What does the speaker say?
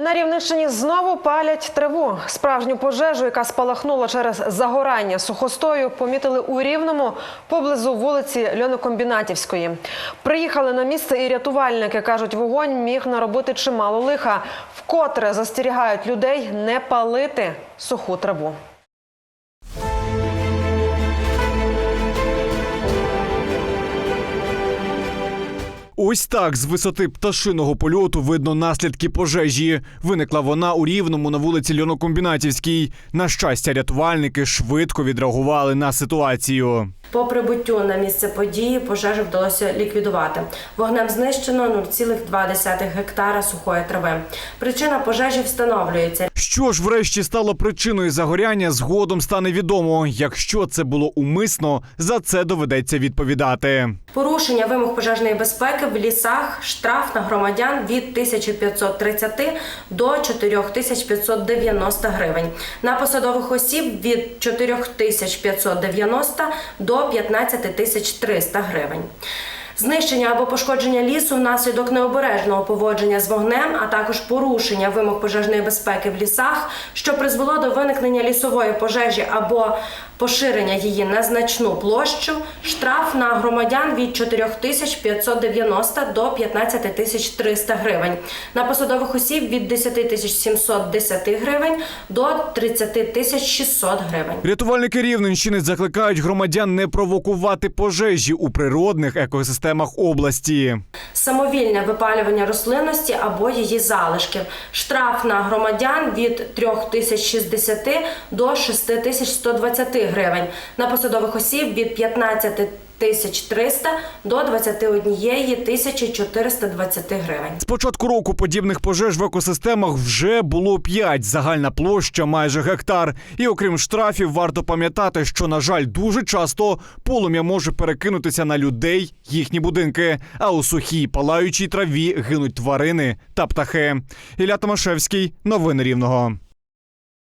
На Рівненщині знову палять траву. Справжню пожежу, яка спалахнула через загорання сухостою, помітили у Рівному поблизу вулиці Льонокомбінатівської. Приїхали на місце і рятувальники кажуть, вогонь міг наробити чимало лиха. Вкотре застерігають людей не палити суху траву. Ось так з висоти пташиного польоту видно наслідки пожежі. Виникла вона у рівному на вулиці Льонокомбінатівській. На щастя, рятувальники швидко відреагували на ситуацію. По прибуттю на місце події пожежу вдалося ліквідувати. Вогнем знищено 0,2 гектара сухої трави. Причина пожежі встановлюється. Що ж врешті стало причиною загоряння, згодом стане відомо. Якщо це було умисно, за це доведеться відповідати. Порушення вимог пожежної безпеки в лісах, штраф на громадян від 1530 до 4590 гривень. На посадових осіб від 4590 до 15300 гривень. Знищення або пошкодження лісу внаслідок необережного поводження з вогнем, а також порушення вимог пожежної безпеки в лісах, що призвело до виникнення лісової пожежі або поширення її на значну площу, штраф на громадян від 4590 до 15300 гривень, на посадових осіб від 10 710 гривень до 30 600 гривень. Рятувальники Рівненщини закликають громадян не провокувати пожежі у природних екосистемах області. самовільне випалювання рослинності або її залишків. Штраф на громадян від 3060 до 6120 гривень. На посадових осіб від 15 300 до 21 420 гривень. З початку року подібних пожеж в екосистемах вже було п'ять. Загальна площа майже гектар. І окрім штрафів, варто пам'ятати, що на жаль, дуже часто полум'я може перекинутися на людей, їхні будинки. А у сухій палаючій траві гинуть тварини та птахи. Ілля Томашевський, новини рівного.